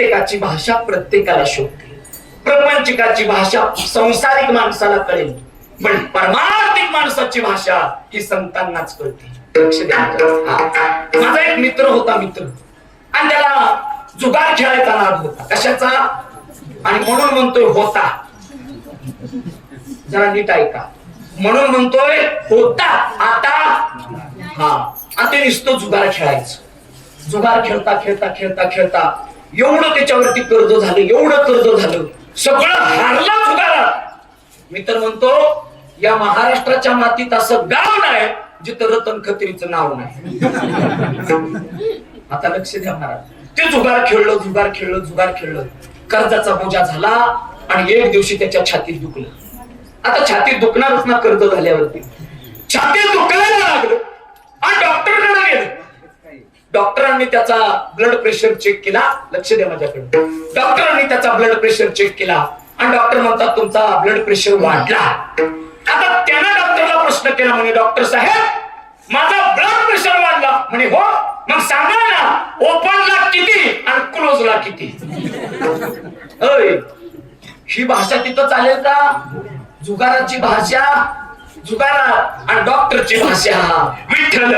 प्रत्येकाची भाषा प्रत्येकाला शोधते प्रपंचकाची भाषा संसारिक माणसाला कळेल. पण परमार्थिक माणसाची भाषा ही संतांनाच कळते. माझा एक मित्र होता मित्र. आणि त्याला जुगार खेळायचा नाद होता. कशाचा? आणि म्हणून म्हणतोय होता. जरा नीट ऐका. म्हणून म्हणतोय होता. आता? हा. आता ते नुसतं जुगार खेळायचं. जुगार खेळता खेळता खेळता खेळता. एवढं त्याच्यावरती कर्ज झालं एवढं कर्ज झालं. सगळं हारला फुगारा. मी तर म्हणतो या महाराष्ट्राच्या मातीत असं गाव नाही जिथं रतन खत्रीचं नाव नाही. आता लक्ष द्या महाराज ते जुगार खेळलं जुगार खेळलं जुगार खेळलं. कर्जाचा बोजा झाला आणि एक दिवशी त्याच्या छातीत दुखलं. आता छातीत दुखणारच ना कर्ज झाल्यावरती. छातीत दुखलं डॉक्टरांनी त्याचा ब्लड प्रेशर चेक केला. लक्ष द्या माझ्याकडे. डॉक्टरांनी त्याचा ब्लड प्रेशर चेक केला. आणि डॉक्टर म्हणतात तुमचा ब्लड प्रेशर वाढला. आता त्यानं डॉक्टरला प्रश्न केला म्हणे डॉक्टर साहेब माझा ब्लड प्रेशर वाढला. म्हणे हो मग सांगा ना ओपनला किती आणि क्लोजला किती? अय ही भाषा तिथं चालेल का? जुगाराची भाषा जुगारा आणि डॉक्टरची भाषा. विठ्ठल.